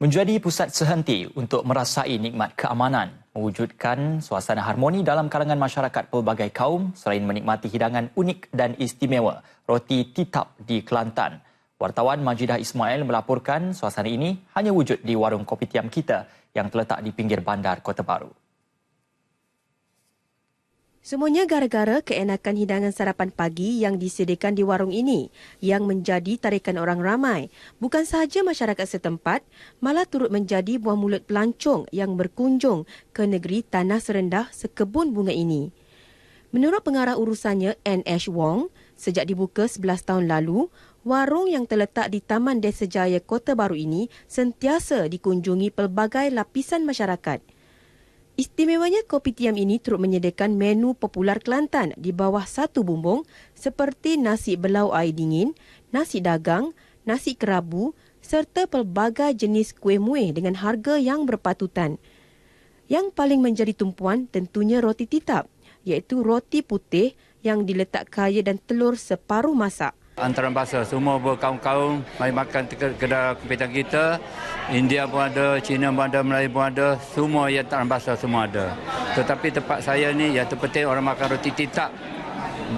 menjadi pusat sehenti untuk merasai nikmat keamanan, mewujudkan suasana harmoni dalam kalangan masyarakat pelbagai kaum selain menikmati hidangan unik dan istimewa, roti titap di Kelantan. Wartawan Majidah Ismail melaporkan suasana ini hanya wujud di warung kopitiam kita yang terletak di pinggir bandar Kota Baru. Semuanya gara-gara keenakan hidangan sarapan pagi yang disediakan di warung ini yang menjadi tarikan orang ramai. Bukan sahaja masyarakat setempat, malah turut menjadi buah mulut pelancong yang berkunjung ke negeri tanah serendah sekebun bunga ini. Menurut pengarah urusannya N.H. Wong, sejak dibuka 11 tahun lalu, warung yang terletak di Taman Desa Jaya Kota Baru ini sentiasa dikunjungi pelbagai lapisan masyarakat. Istimewanya kopi tiam ini turut menyediakan menu popular Kelantan di bawah satu bumbung seperti nasi belau air dingin, nasi dagang, nasi kerabu serta pelbagai jenis kuih muih dengan harga yang berpatutan. Yang paling menjadi tumpuan tentunya roti titap iaitu roti putih yang diletak kaya dan telur separuh masak antara bangsa semua berkaum-kaum mari makan kedai kepiting kita. India pun ada Cina pun ada Melayu pun ada. Semua yang tak bangsa semua ada. Tetapi tempat saya ni yang terpenting orang makan roti titak.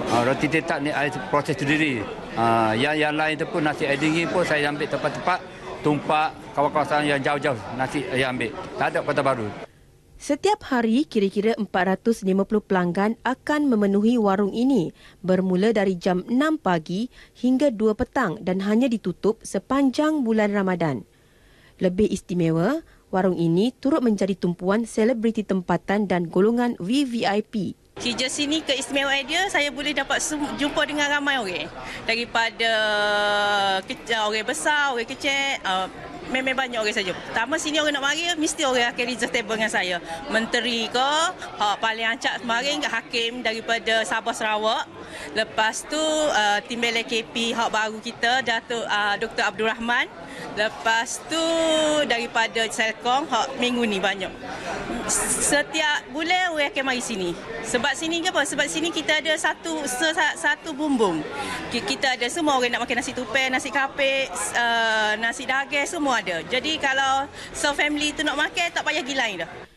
Uh, roti titak ni ada proses sendiri. Uh, yang yang lain tu pun nasi air dingin pun saya ambil tempat-tempat tumpak kawasan yang jauh-jauh nasi yang ambil. Tak ada kota baru Setiap hari, kira-kira 450 pelanggan akan memenuhi warung ini bermula dari jam 6 pagi hingga 2 petang dan hanya ditutup sepanjang bulan Ramadan. Lebih istimewa, warung ini turut menjadi tumpuan selebriti tempatan dan golongan VVIP Kerja sini keistimewaan dia saya boleh dapat jumpa dengan ramai orang. Daripada orang besar, orang kecil, uh, memang banyak orang saja. Pertama sini orang nak mari mesti orang akan reserve table dengan saya. Menteri ke, hak paling ancak kemarin hakim daripada Sabah Sarawak. Lepas tu uh, timbel KP hak baru kita Datuk uh, Dr Abdul Rahman. Lepas tu daripada Selcom hak minggu ni banyak. Setiap bulan orang akan mari sini. Sebab sini ke apa? Sebab sini kita ada satu satu bumbung. Kita ada semua orang nak makan nasi tupai, nasi kapek, uh, nasi daging semua ada. Jadi kalau so family tu nak makan tak payah gila dah.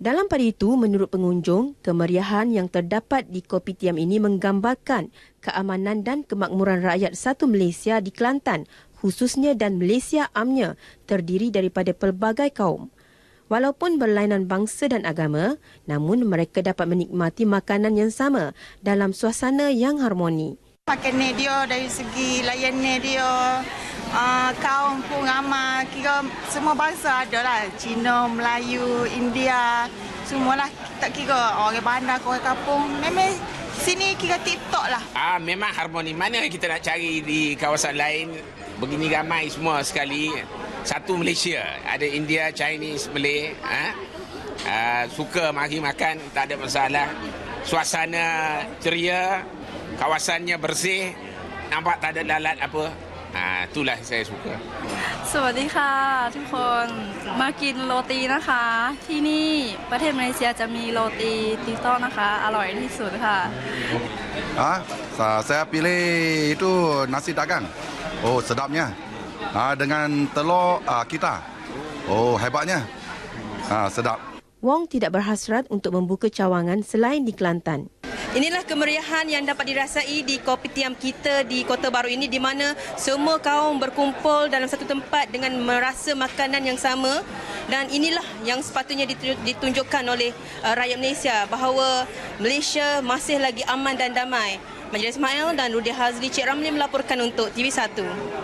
Dalam pada itu, menurut pengunjung, kemeriahan yang terdapat di Kopi Tiam ini menggambarkan keamanan dan kemakmuran rakyat satu Malaysia di Kelantan, khususnya dan Malaysia amnya, terdiri daripada pelbagai kaum. Walaupun berlainan bangsa dan agama, namun mereka dapat menikmati makanan yang sama dalam suasana yang harmoni. Makanan dia dari segi layanan dia, uh, kaum pun ramai. Kira semua bangsa ada lah Cina, Melayu, India semualah tak kira orang bandar orang kampung. Memang sini kira tip-top lah. Ah, memang harmoni mana kita nak cari di kawasan lain. Begini ramai semua sekali. Satu Malaysia ada India, Chinese, Malay ha? uh, suka mari makan tak ada masalah. Suasana ceria kawasannya bersih nampak tak ada lalat apa อ่า itulah saya suka สวัสดีค่ะทุกคนมากินโรตีนะคะ ที่นี่ประเทศมาเลเซียจะมีโรตีติโต้นะคะอร่อยที่สุดค่ะ Ah, saya pilih itu nasi dagang. Oh, sedapnya. Ah, dengan telur ah, kita. Oh, hebatnya. Ah, sedap. Wong tidak berhasrat untuk membuka cawangan selain di Kelantan. Inilah kemeriahan yang dapat dirasai di kopitiam kita di Kota Baru ini di mana semua kaum berkumpul dalam satu tempat dengan merasa makanan yang sama dan inilah yang sepatutnya ditunjukkan oleh uh, rakyat Malaysia bahawa Malaysia masih lagi aman dan damai. Majlis Ismail dan Rudy Hazli Cik Ramli melaporkan untuk TV1.